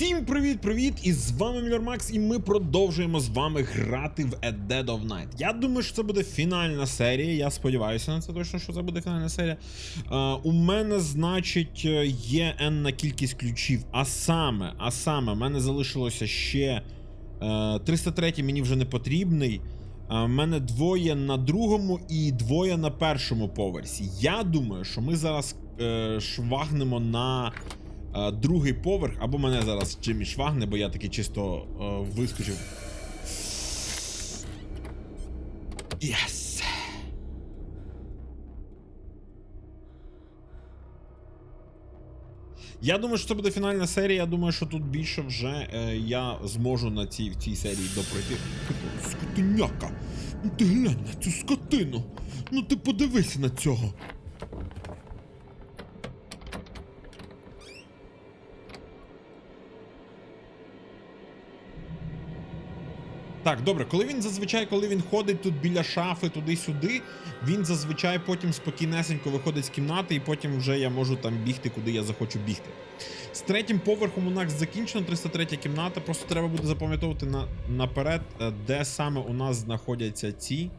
Всім привіт-привіт! І з вами Міллер Макс, і ми продовжуємо з вами грати в A Dead of Night. Я думаю, що це буде фінальна серія. Я сподіваюся на це точно, що це буде фінальна серія. Е, у мене, значить, е, є енна кількість ключів. А саме, а саме, в мене залишилося ще е, 303 мені вже не потрібний. У мене двоє на другому і двоє на першому поверсі. Я думаю, що ми зараз е, швагнемо на е, другий поверх, або мене зараз Джиммі швагне, бо я таки чисто е, вискочив. Єс! Я думаю, що це буде фінальна серія. Я думаю, що тут більше вже е, я зможу на цій, в цій серії допройти. Скотиняка! Ну ти глянь на цю скотину! Ну ти подивися на цього! Так, добре, коли він зазвичай, коли він ходить тут біля шафи туди-сюди, він зазвичай потім спокійнесенько виходить з кімнати, і потім вже я можу там бігти, куди я захочу бігти. З третім поверхом у нас закінчено 303 кімната. Просто треба буде запам'ятовувати на, наперед, е, де саме у нас знаходяться ці.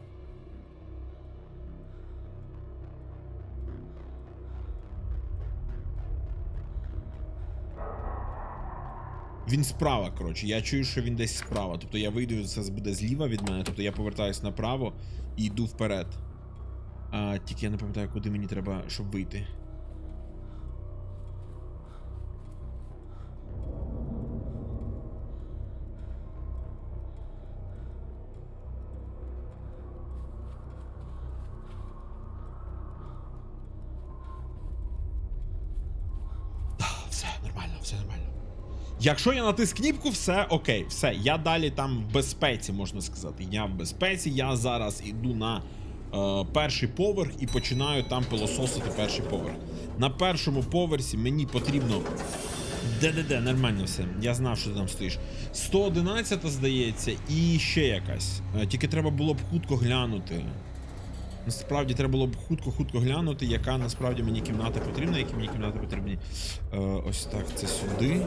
Він справа, коротше. Я чую, що він десь справа. Тобто я вийду, це буде зліва від мене, тобто я повертаюсь направо і йду вперед. А, тільки я не пам'ятаю, куди мені треба, щоб вийти. Все нормально, все нормально. Якщо я натис кніпку, все окей, все. Я далі там в безпеці, можна сказати. Я в безпеці, я зараз іду на е, перший поверх і починаю там пилососити перший поверх. На першому поверсі мені потрібно. Де-де-де, нормально все. Я знав, що ти там стоїш. 111, здається, і ще якась. Е, Тільки треба було б хутко глянути. Насправді треба було б хутко-хутко глянути, яка насправді мені кімната потрібна, які мені кімнати потрібні. Е, ось так, це сюди.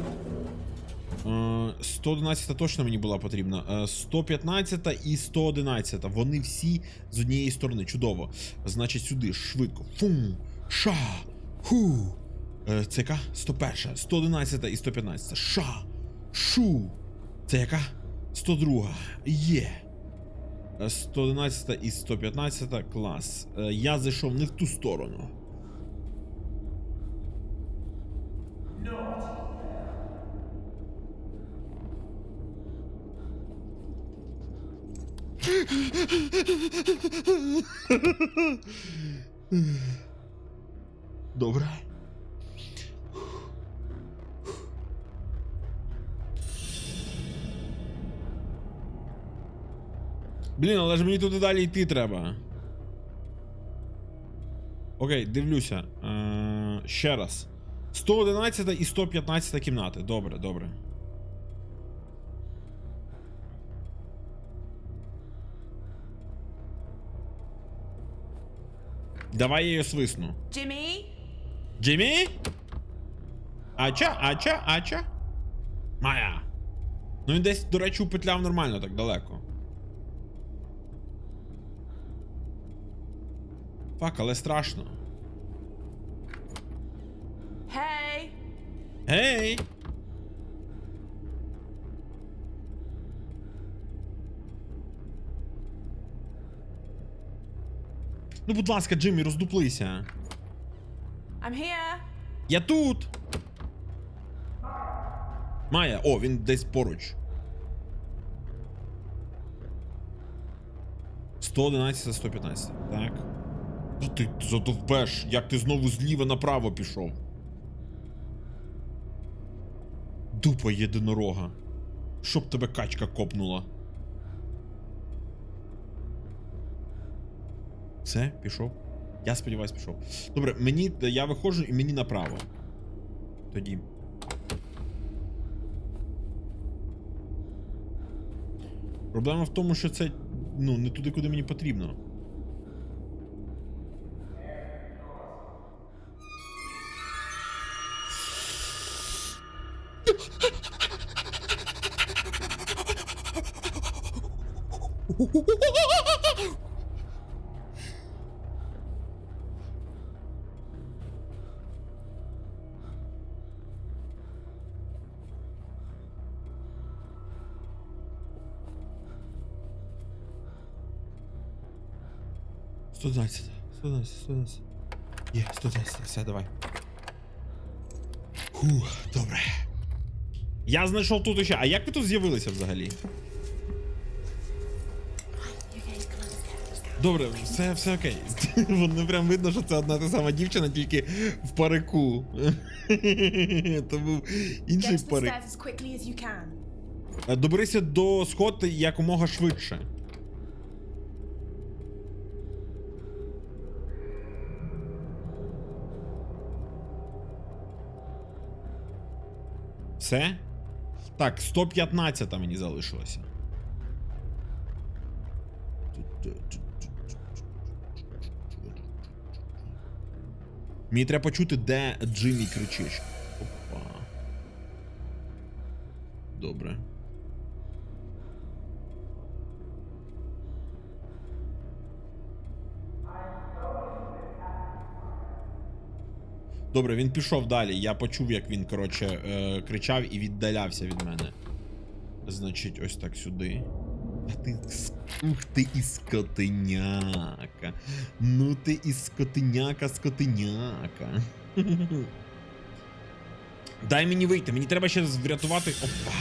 Е, 111 точно мені була потрібна. Е, 115 і 111. Вони всі з однієї сторони. Чудово. Значить, сюди, швидко. Фум. Ша. Ху. Е, Це яка? 101. 111 і 115. Ша. Шу. Це яка? 102. Є. Е, 111 і 115 клас. Е, Я зайшов не в ту сторону. Добре. Блін, але ж мені туди далі йти треба. Окей, дивлюся. Е, ще раз. 111 і 115 кімнати. Добре, добре. Давай я її свисну. Jimmy? Джиммі? Ача, ача, ача. Майя. Ну він десь, до речі, упетляв нормально так далеко. Фак, але страшно. Hey? Гей! Ну, будь ласка, Джиммі, роздуплися. I'm here. Я тут. Майя, о, він десь поруч. 111 115. Так. Та ти задовбеш, як ти знову зліва направо пішов. Дупа єдинорога. Щоб тебе качка копнула. Все, пішов. Я сподіваюсь, пішов. Добре, мені. Я виходжу і мені направо. Тоді. Проблема в тому, що це ну, не туди, куди мені потрібно. Сто двадцять, сто двадцять, сто двадцять. Є, 110, все, давай. Фух, добре. Я знайшов тут ще. А як ви тут з'явилися взагалі? Добре, все, все окей. Воно прям видно, що це одна та сама дівчина, тільки в парику. То був інший парик. Доберися до сходи якомога швидше. Все? Так, 115 мені залишилося. Мені треба почути, де Джиммі кричить. Опа. Добре. Добре, він пішов далі. Я почув, як він, коротше, е, кричав і віддалявся від мене. Значить, ось так сюди. А ти. Ух ти і скотиняка. Ну ти і скотиняка, скотиняка. Дай мені вийти, мені треба ще врятувати. Опа.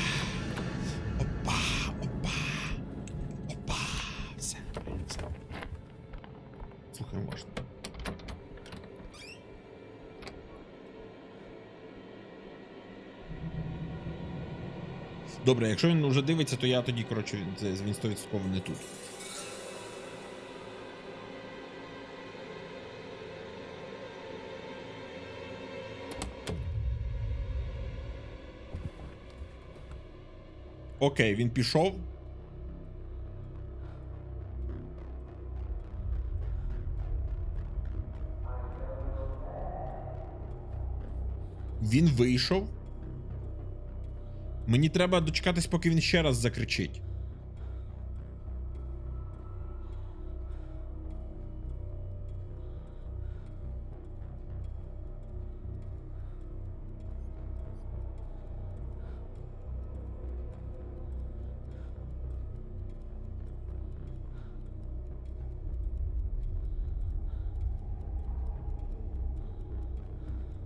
Добре, якщо він вже дивиться, то я тоді, коротше, він 100% не тут. Окей, він пішов. Він вийшов. Мені треба дочекатись, поки він ще раз закричить.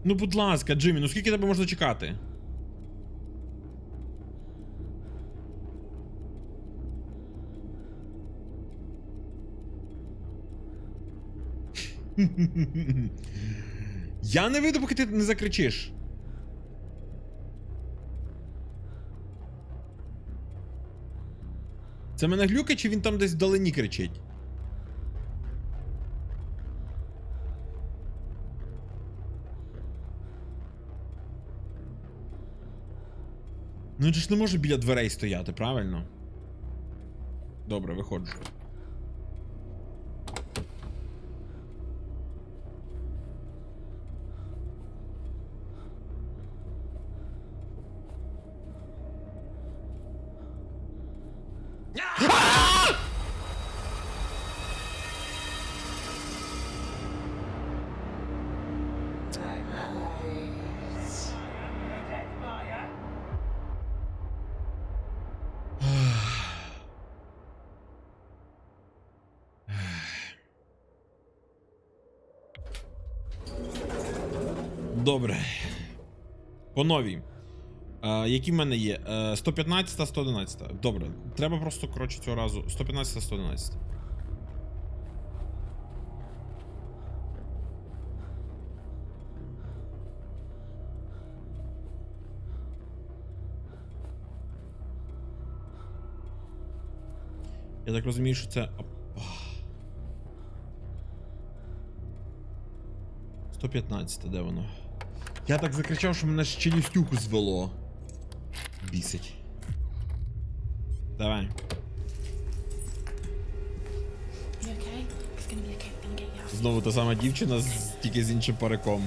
Ну, будь ласка, Джиммі, ну скільки тебе можна чекати? Я не вийду, поки ти не закричиш. Це мене глюка, чи він там десь вдалині кричить? Ну він ж не може біля дверей стояти, правильно? Добре, виходжу. Новій. Е, які в мене є? Е, 115 111. Добре. Треба просто, коротше, цього разу. 115 111. Я так розумію, що це. 115, де воно? Я так закричав, що мене з челюстюху звело. Бісить. Давай. Знову та сама дівчина, з, тільки з іншим париком.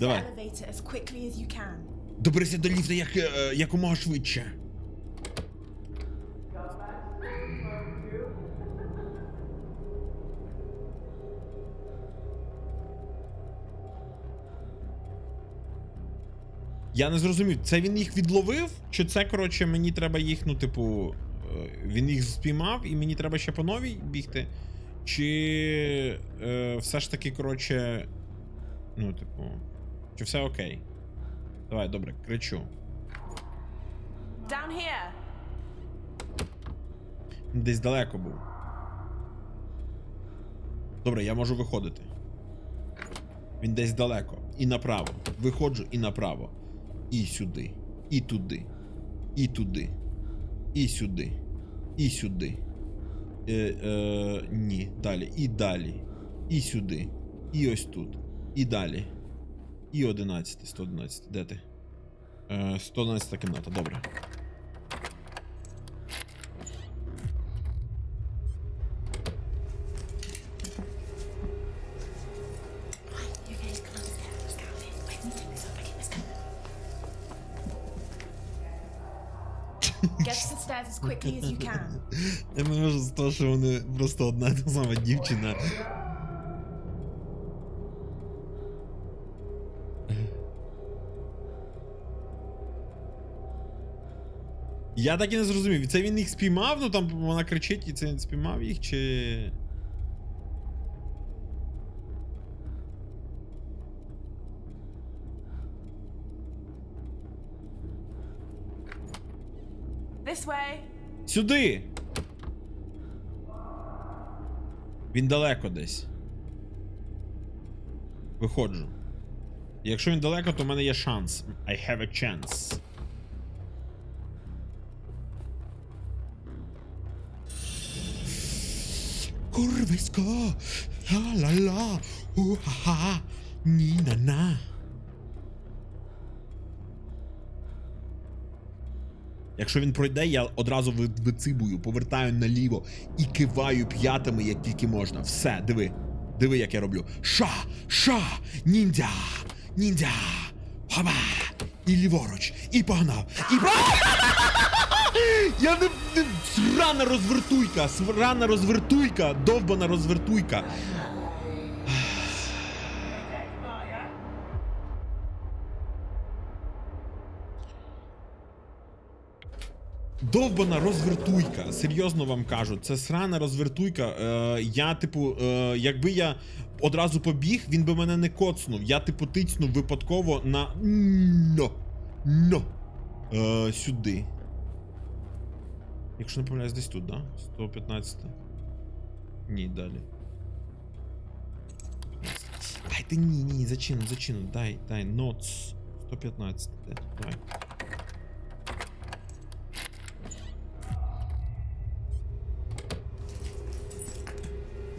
Давай. Доберися до ліфта як, е, якомога швидше. Я не зрозумів, це він їх відловив? Чи це, коротше, мені треба їх, ну, типу, е, він їх спіймав і мені треба ще по новій бігти? Чи е, все ж таки, коротше. Ну, типу. Чи все окей? Давай, добре, кричу. Down here. Десь далеко був. Добре, я можу виходити. Він десь далеко. І направо. Виходжу і направо. І сюди. І туди. І туди. І сюди. І сюди. Е, е, ні. Далі. І далі. І сюди. І ось тут. І далі. І 11. 111. Де ти? Е, 111 кімната, добре. Я не можу з того, що вони просто одна та сама дівчина. Я так і не зрозумів. Це він їх спіймав, ну там вона кричить, і це він спіймав їх, чи. Сюди! Він далеко десь. Виходжу. Якщо він далеко, то в мене є шанс. I have a chance. Курвисько! Ла-ла-ла! У-ха-ха! Ні-на-на! Якщо він пройде, я одразу вицибую, повертаю наліво і киваю п'ятами, як тільки можна. Все, диви. Диви, як я роблю. Ша! Ша! Ніндзя! Ніндзя! Хаба! І ліворуч, і погнав, і Я не, срана розвертуйка! Срана розвертуйка! Довбана розвертуйка! Довбана розвертуйка. Серйозно вам кажу, це срана розвертуйка. Е, я, типу, е, якби я одразу побіг, він би мене не коцнув. Я, типу, тицнув випадково на. Но. Но. Е, сюди. Якщо не помиляюсь, десь тут, да? 115. Ні, далі. Ай, ні, ні, зачину, зачину. Дай, дай, ноц. 115. Де?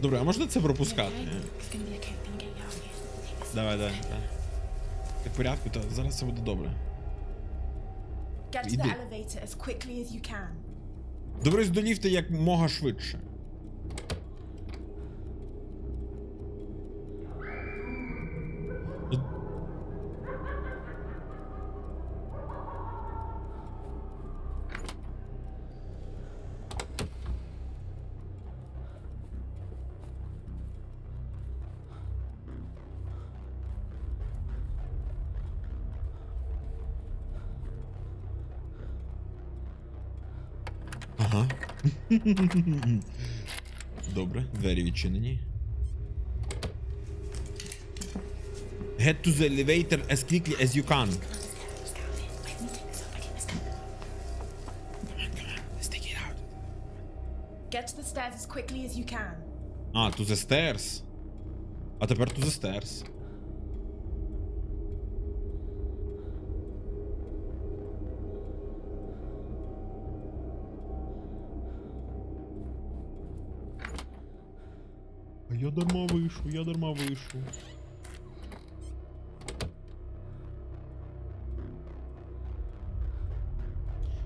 Добре, а можна це пропускати? Давай, давай, давай. Ти в порядку, та зараз все буде добре. Іди. Доберись до ліфта як мога швидше. Ага. Добре, двері відчинені. Head to the elevator as quickly as you can. Get to the stairs as quickly as you can. А, to the stairs. А тепер to the stairs. Дарма вийшов, я дарма вийшов.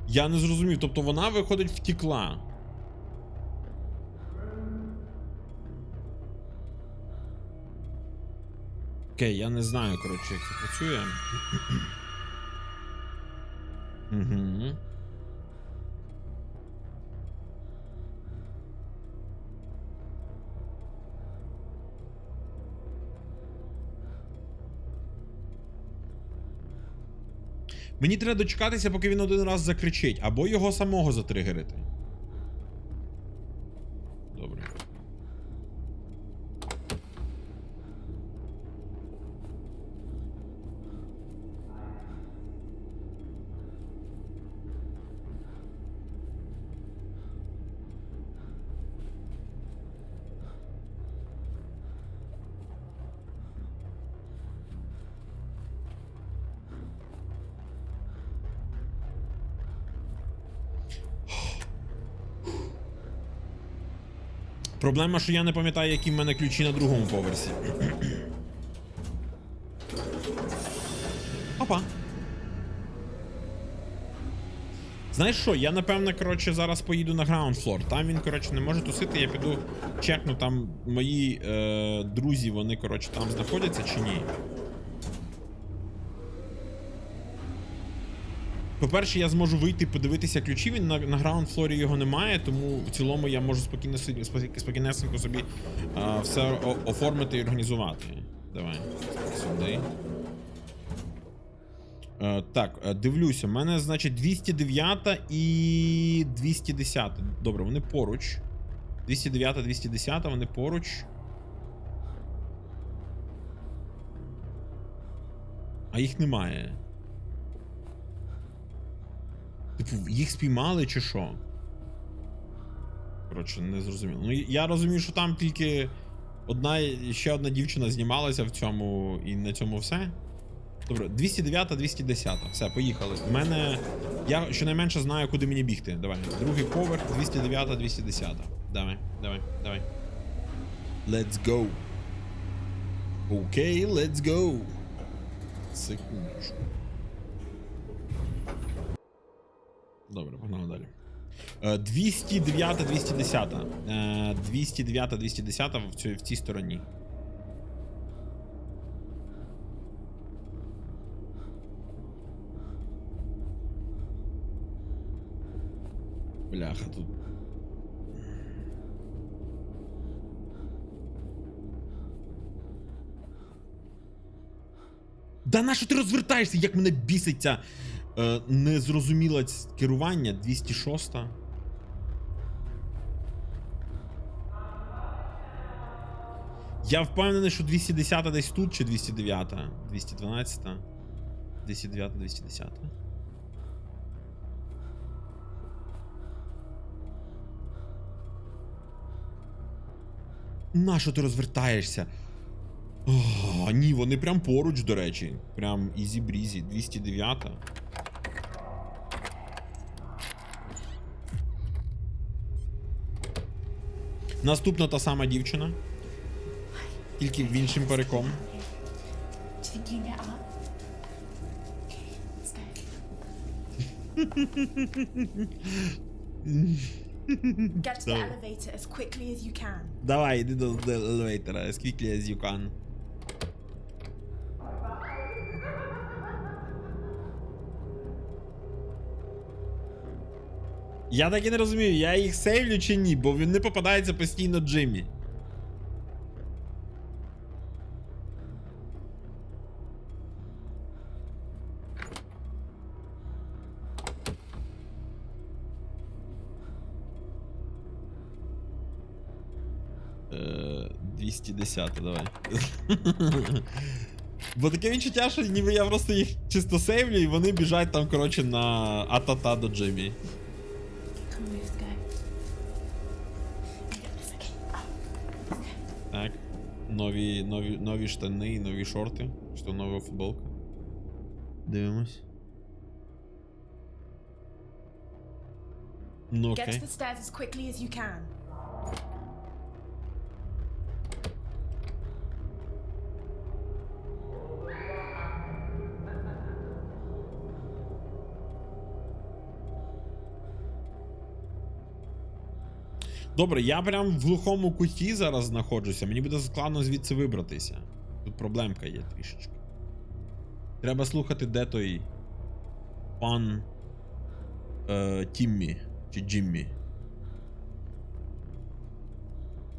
Я не зрозумів, тобто вона виходить втікла. Окей, я не знаю, коротше, як це працює. Угу. Мені треба дочекатися, поки він один раз закричить, або його самого затригерити. Проблема, що я не пам'ятаю, які в мене ключі на другому поверсі. Опа. Знаєш що, я напевно, коротше, зараз поїду на ground floor. Там він, коротше, не може тусити, я піду чекну, там мої е, друзі, вони, коротше, там знаходяться чи ні. По-перше, я зможу вийти подивитися ключі. Він на, на граунд флорі його немає, тому в цілому я можу спокійно спокійнесенько собі а, все оформити і організувати. Давай. Сюди. Е, так, е, дивлюся. У мене, значить, 209 і 210. Добре, вони поруч. 209, 210, вони поруч. А їх немає. Типу, їх спіймали чи що? Коротше, не зрозуміло. Ну, я розумію, що там тільки одна ще одна дівчина знімалася в цьому і на цьому все. Добре, 209, 210. Все, поїхали. У мене. Я щонайменше знаю, куди мені бігти. Давай. Другий поверх, 209, 210. Давай, давай, давай. Let's go. Окей, let's go. Секундочку. Добре, погнали далі. Е, 209, 210. Е, 209, 210 в цій, в цій стороні. Бляха, тут. Да на що ти розвертаєшся? Як мене бісить ця е, незрозуміла керування 206. Я впевнений, що 210 десь тут чи 209, 212, 209, 210. На що ти розвертаєшся? О, ні, вони прям поруч, до речі. Прям ізі брізі. 209. Наступна та сама дівчина. Тільки в іншим can get to the elevator as quickly as you can. Давай, іди до, до елевейтора, as quickly as you can. Я так і не розумію, я їх сейвлю чи ні, бо він не попадається постійно Джиммі. Е, 210, давай. Бо таке відчуття, що ніби я просто їх чисто сейвлю, і вони біжать там, коротше, на атата до Джиммі. This, okay. Up. Так. Нові, нові, нові штани і нові шорти. Що нова футболка. Дивимось. Ну Get окей. to the stairs as quickly as you can. Добре, я прям в глухому куті зараз знаходжуся. Мені буде складно звідси вибратися. Тут проблемка є трішечки. Треба слухати, де той пан е, Тіммі чи Джиммі.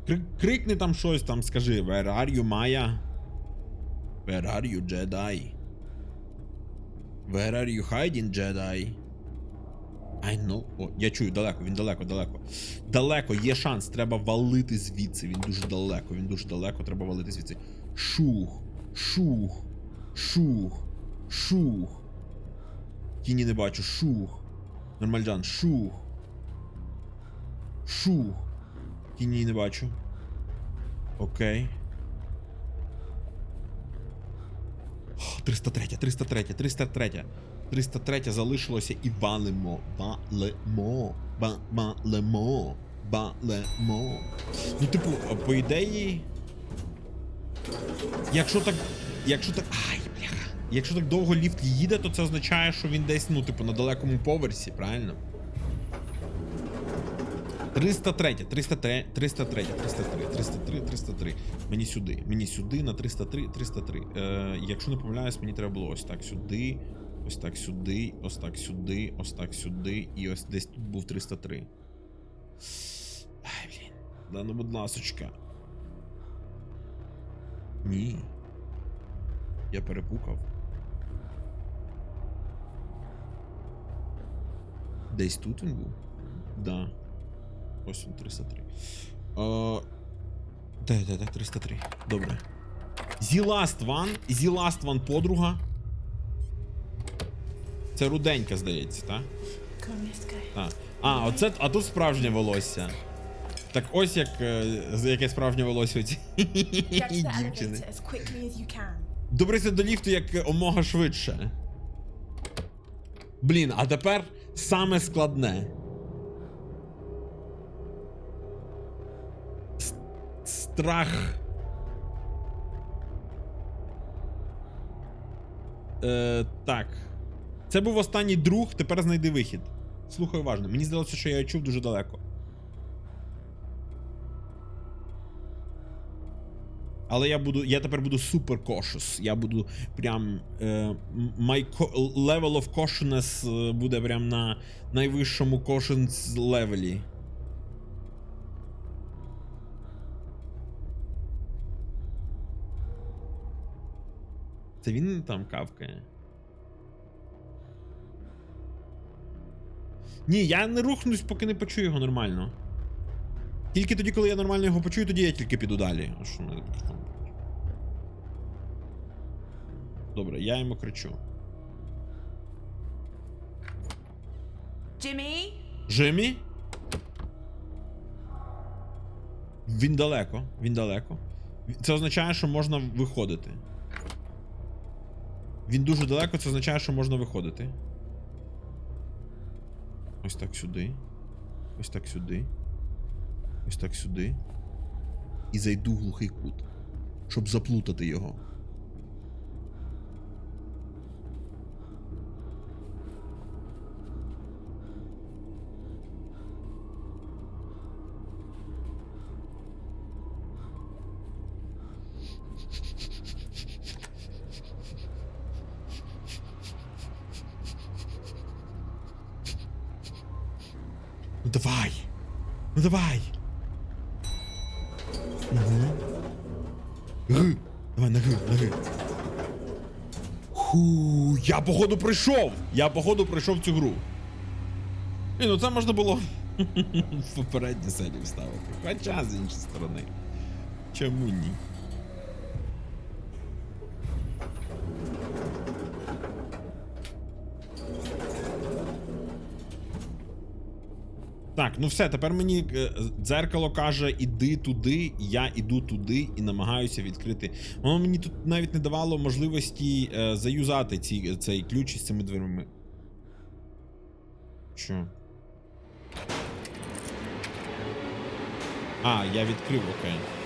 Кри- крикни там щось, там скажи Where are you, Maya? Where are you, Jedi? Where are you hiding, Jedi? I know. О, я чую, далеко, він далеко, далеко. Далеко, є шанс, треба валити звідси. Він дуже далеко, він дуже далеко, треба валити звідси. Шух, шух, шух, шух. Тіні не бачу, шух. Нормальджан, шух. Шух. Тіні не бачу. Окей. О, 303, 303, 303. 303 залишилося і валимо. Валимо. Валимо. Валимо. Ну, типу, по ідеї. Якщо так. Якщо так. Ай, бляха. Якщо так довго ліфт їде, то це означає, що він десь, ну, типу, на далекому поверсі, правильно? 303, 303, 303, 303, 303, 303. Мені сюди. Мені сюди на 303, 303. Е, якщо не помиляюсь, мені треба було ось так сюди, ось так сюди, ось так сюди, ось так сюди, і ось десь тут був 303. Ай, блін. Да ну, будь ласочка. Ні. Я перепукав. Десь тут він був? Да. Ось він 303. Е, де, де, де, 303. Добре. The Last One. The Last One подруга. Це руденька, здається, так? Go. А, а, оце, а тут справжнє волосся. Так ось як е, яке справжнє волосся у the дівчини. Добрися до ліфту як омога швидше. Блін, а тепер саме складне. Страх. Е, так. Це був останній друг, тепер знайди вихід. Слухай уважно. Мені здалося, що я чув дуже далеко. Але я буду. Я тепер буду супер cautious. Я буду прям. Е, my level of cautiousness е, буде прям на найвищому cautious левелі. Це він там кавкає. Ні, я не рухнусь, поки не почую його нормально. Тільки тоді, коли я нормально його почую, тоді я тільки піду далі. А що мене так? Добре, я йому кричу. Jimmy? Джиммі? Він далеко, він далеко. Це означає, що можна виходити. Він дуже далеко, це означає, що можна виходити. Ось так сюди. Ось так сюди. Ось так сюди. І зайду в глухий кут. Щоб заплутати його. Ну давай! Ну давай! Угу. Г. Давай на Г, на Г. Ху, я походу прийшов. Я походу пройшов цю гру. І ну це можна було в попередній серії вставити. Хоча з іншої сторони. Чому ні? Так, ну все, тепер мені е, дзеркало каже, іди туди, я іду туди і намагаюся відкрити. Воно мені тут навіть не давало можливості е, заюзати ці, цей ключ із цими дверми. Що? А, я відкрив, окей.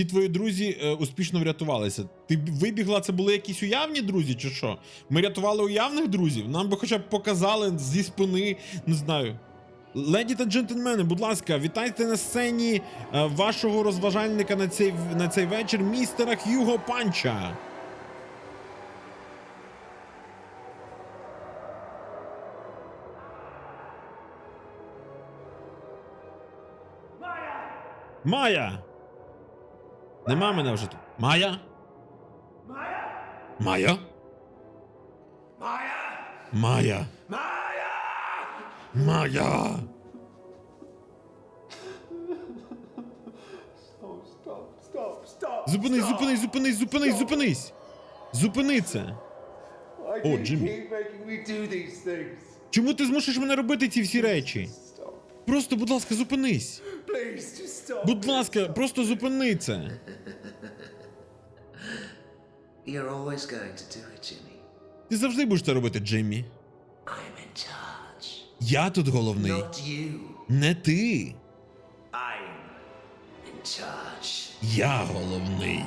Всі твої друзі е, успішно врятувалися. Ти вибігла, це були якісь уявні друзі, чи що? Ми рятували уявних друзів? Нам би хоча б показали зі спини, не знаю. Леді та джентльмени, будь ласка, вітайте на сцені е, вашого розважальника на цей, на цей вечір, містера Х'юго Панча. Майя! Нема мене вже тут. Майя? Майя? Майя? Майя? Stop, stop, stop. Зупинись, зупинись, зупинись, зупинись, зупинись! Зупини це! Why do you Jimmy. keep making me do these things? Чому ти змушуєш мене робити ці всі речі? Просто, будь ласка, зупинись. Please, just stop. Будь ласка, просто зупини це. You're always going to do it, Jimmy. Ти завжди будеш це робити, Джиммі. I'm in charge. Я тут головний. Not you. Не ти. I'm in charge. Я головний.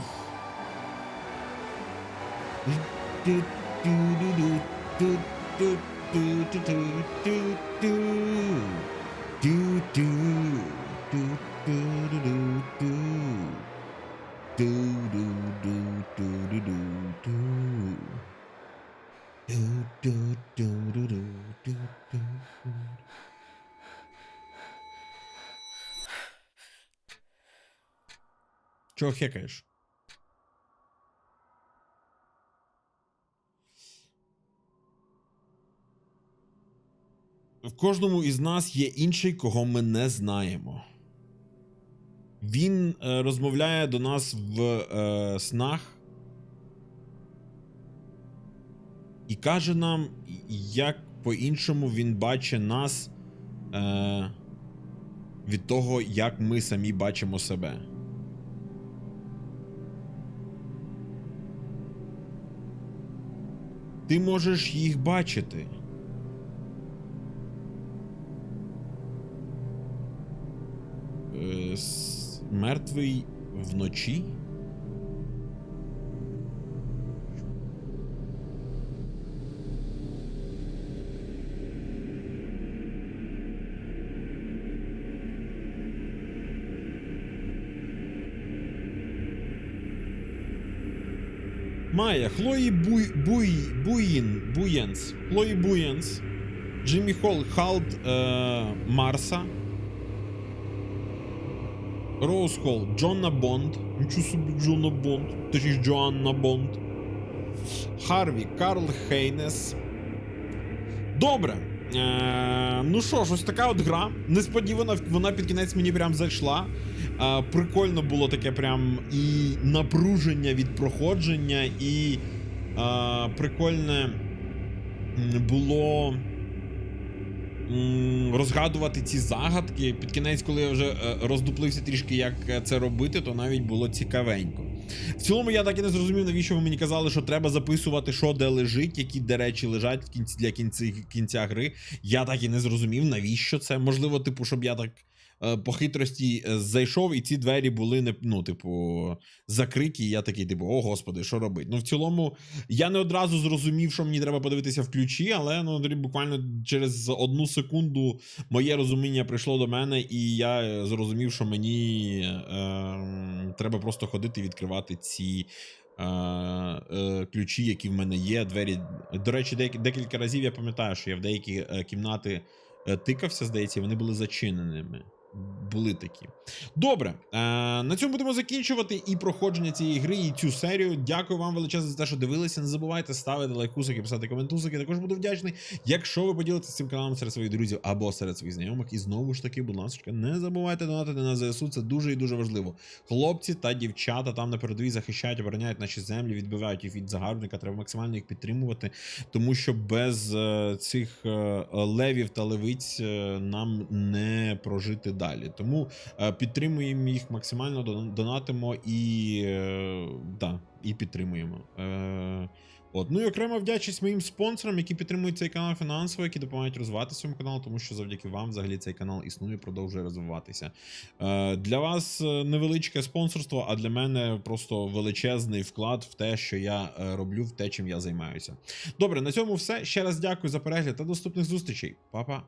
Чого хекаєш? В кожному із нас є інший, кого ми не знаємо. Він е, розмовляє до нас в е, снах і каже нам, як по-іншому він бачить нас е, від того, як ми самі бачимо себе. Ти можеш їх бачити. Е, Мертвий вночі? Майя, Хлої Буй, Буй, Буїн, Буєнс, Хлої Буєнс, Джиммі Холл, Халд е, Марса, Роуз Холл, Джонна Бонд, нічого собі Джонна Бонд, точніше Джоанна Бонд, Харві, Карл Хейнес. Добре. Е, ну що ж, ось така от гра. Несподівано вона під кінець мені прям зайшла. Е, прикольно було таке прям і напруження від проходження, і е, прикольне було розгадувати ці загадки. Під кінець, коли я вже е, роздуплився трішки, як е, це робити, то навіть було цікавенько. В цілому я так і не зрозумів, навіщо ви мені казали, що треба записувати, що де лежить, які де речі лежать в кінці для кінці, кінця гри. Я так і не зрозумів, навіщо це. Можливо, типу, щоб я так по хитрості е, зайшов, і ці двері були не ну, типу, закриті. І я такий, типу, о господи, що робити? Ну, в цілому, я не одразу зрозумів, що мені треба подивитися в ключі, але ну, буквально через одну секунду моє розуміння прийшло до мене, і я е, зрозумів, що мені е, треба просто ходити і відкривати ці. е, е, Ключі, які в мене є, двері. До речі, декілька разів я пам'ятаю, що я в деякі е, кімнати е, тикався, здається, вони були зачиненими. Були такі. Добре, е, на цьому будемо закінчувати і проходження цієї гри, і цю серію. Дякую вам величезно за те, що дивилися. Не забувайте ставити лайкусики, писати коментусики. Також буду вдячний, якщо ви поділитеся цим каналом серед своїх друзів або серед своїх знайомих. І знову ж таки, будь ласка, не забувайте донатити на ЗСУ. Це дуже і дуже важливо. Хлопці та дівчата там на передовій захищають, обороняють наші землі, відбивають їх від загарбника. Треба максимально їх підтримувати, тому що без е, цих е, левів та левиць нам не прожити далі. Тому е, підтримуємо їх максимально, донатимо і, е, да, і підтримуємо. Е, От. Ну і окрема вдячність моїм спонсорам, які підтримують цей канал фінансово, які допомагають розвивати цьому каналу, тому що завдяки вам взагалі цей канал існує, продовжує розвиватися. Е, Для вас невеличке спонсорство, а для мене просто величезний вклад в те, що я роблю, в те, чим я займаюся. Добре, на цьому все. Ще раз дякую за перегляд та доступних зустрічей. Па-па.